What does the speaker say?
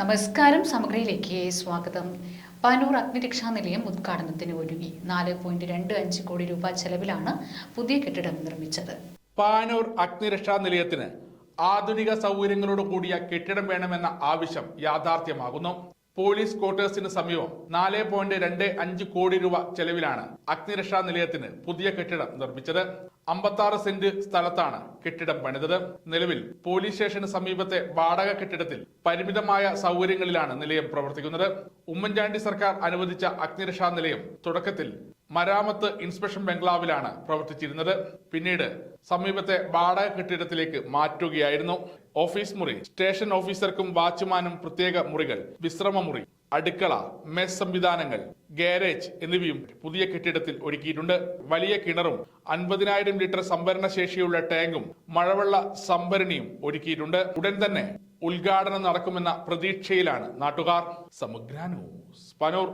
നമസ്കാരം സമഗ്രയിലേക്ക് സ്വാഗതം. പാനൂർ അഗ്നിരക്ഷാ നിലയം ഉദ്ഘാടനത്തിന് ഒരുങ്ങി. നാല് പോയിന്റ് രണ്ട് അഞ്ച് കോടി രൂപ ചെലവിലാണ് പുതിയ കെട്ടിടം നിർമ്മിച്ചത്. പാനൂർ അഗ്നിരക്ഷാ നിലയത്തിന് ആധുനിക സൗകര്യങ്ങളോട് കൂടിയ കെട്ടിടം വേണമെന്ന ആവശ്യം യാഥാർത്ഥ്യമാകുന്നു. പോലീസ് ക്വാർട്ടേഴ്സിന് സമീപം നാല് പോയിന്റ് രണ്ട് അഞ്ച് കോടി രൂപ ചെലവിലാണ് അഗ്നിരക്ഷാ നിലയത്തിന് പുതിയ കെട്ടിടം നിർമ്മിച്ചത്. അമ്പത്താറ് സെന്റ് സ്ഥലത്താണ് കെട്ടിടം പണിതത്. നിലവിൽ പോലീസ് സ്റ്റേഷന് സമീപത്തെ വാടക കെട്ടിടത്തിൽ പരിമിതമായ സൗകര്യങ്ങളിലാണ് നിലയം പ്രവർത്തിക്കുന്നത്. ഉമ്മൻചാണ്ടി സർക്കാർ അനുവദിച്ച അഗ്നിരക്ഷാ നിലയം തുടക്കത്തിൽ മരാമത്ത് ഇൻസ്പെക്ഷൻ ബംഗ്ലാവിലാണ് പ്രവർത്തിച്ചിരുന്നത്. പിന്നീട് സമീപത്തെ വാടക കെട്ടിടത്തിലേക്ക് മാറ്റുകയായിരുന്നു ഓഫീസ് മുറി. സ്റ്റേഷൻ ഓഫീസർക്കും വാച്ച്മാനും പ്രത്യേക മുറികൾ വിശ്രമ മുറി അടുക്കള മെസ് സംവിധാനങ്ങൾ ഗാരേജ് എന്നിവയും പുതിയ കെട്ടിടത്തിൽ ഒരുക്കിയിട്ടുണ്ട്. വലിയ കിണറും അൻപതിനായിരം ലിറ്റർ സംഭരണ ശേഷിയുള്ള ടാങ്കും മഴവെള്ള സംഭരണിയും ഒരുക്കിയിട്ടുണ്ട്. ഉടൻ തന്നെ ഉദ്ഘാടനം നടക്കുമെന്ന പ്രതീക്ഷയിലാണ് നാട്ടുകാർ. സമഗ്ര ന്യൂസ് പനൂർ.